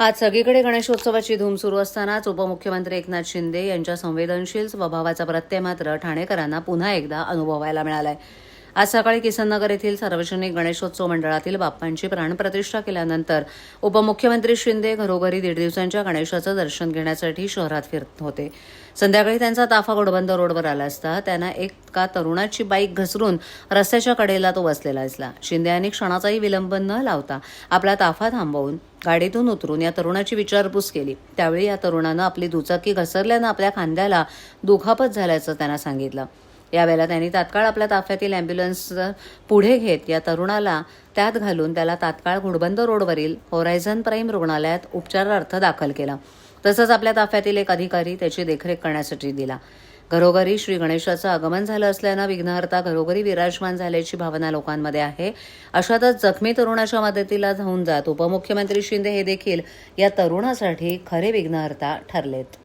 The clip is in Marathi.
आज सगळीकडे गणेशोत्सवाची धूम सुरू असतानाच उपमुख्यमंत्री एकनाथ शिंदे यांच्या संवेदनशील स्वभावाचा प्रत्यय मात्र ठाणेकरांना पुन्हा एकदा अनुभवायला मिळालाय. आज सकाळी किसननगर येथील सार्वजनिक गणेशोत्सव मंडळातील बाप्पांची प्राणप्रतिष्ठा केल्यानंतर उपमुख्यमंत्री शिंदे घरोघरी दीड दिवसांच्या गणेशाचं दर्शन घेण्यासाठी शहरात फिरत होते. संध्याकाळी त्यांचा ताफा गोडबंद रोडवर आला असता त्यांना एका तरुणाची बाईक घसरून रस्त्याच्या कडेला तो बसलेला असला. शिंदे यांनी क्षणाचाही विलंब न लावता आपला ताफा थांबवून गाडीतून उतरून या तरुणाची विचारपूस केली. त्यावेळी या तरुणानं आपली दुचाकी घसरल्यानं आपल्या खांद्याला दुखापत झाल्याचं त्यांना सांगितलं. यावेळेला त्यांनी तात्काळ आपल्या ताफ्यातील अँब्युलन्स पुढे घेत या तरुणाला त्यात घालून त्याला तात्काळ घोडबंद रोडवरील होरायझन प्राईम रुग्णालयात उपचारार्थ दाखल केला. तसंच आपल्या ताफ्यातील एक अधिकारी त्याची देखरेख करण्यासाठी दिला. घरोघरी श्री गणेशाचं आगमन झालं असल्यानं विघ्नहर्ता घरोघरी विराजमान झाल्याची भावना लोकांमध्ये आहे. अशातच जखमी तरुणाच्या मदतीला धावून जात उपमुख्यमंत्री शिंदे हे देखील या तरुणासाठी खरे विघ्नहर्ता ठरलेत.